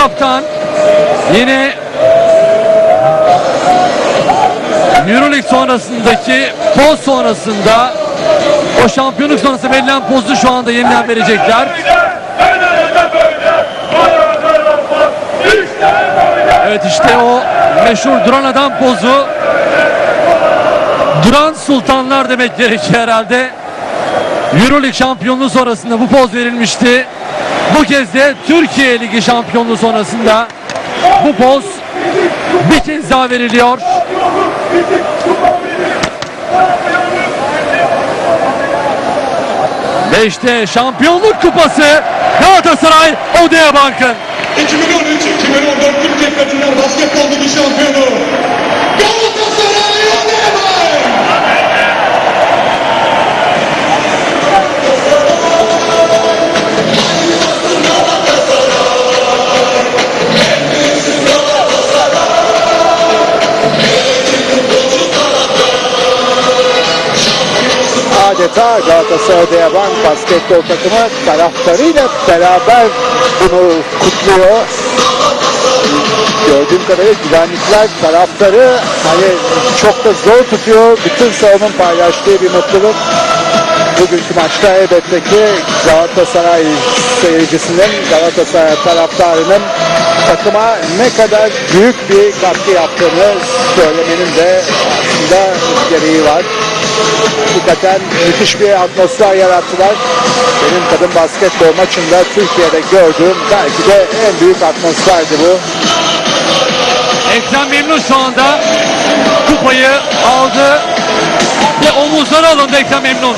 kaptan yine Euroleague sonrasındaki poz sonrasında o şampiyonluk sonrası verilen pozu şu anda yeniden verecekler. Evet işte o meşhur duran adam pozu. Duran sultanlar demek gerekiyor herhalde. Euroleague şampiyonluğu sonrasında bu poz verilmişti. Bu kez de Türkiye Ligi şampiyonluğu sonrasında bu poz bir kez daha veriliyor. Ve işte şampiyonluk kupası Galatasaray Odea Bank'ın. 2013-2014 Türkiye adeta Galatasaray Odeyaban basketbol takımı taraftarıyla beraber bunu kutluyor. Gördüğüm kadarıyla güvenlikler taraftarı hani çok da zor tutuyor. Bütün salonun paylaştığı bir mutluluk. Bugünkü maçta elbette ki Galatasaray seyircisinin, Galatasaray taraftarının takıma ne kadar büyük bir katkı yaptığını söylemenin de aslında gereği var. Hakikaten müthiş bir atmosfer yarattılar. Benim kadın basketbol maçında Türkiye'de gördüğüm belki de en büyük atmosferdi bu. Ekrem Memnun şu anda kupayı aldı ve omuzlara alındı Ekrem Memnun.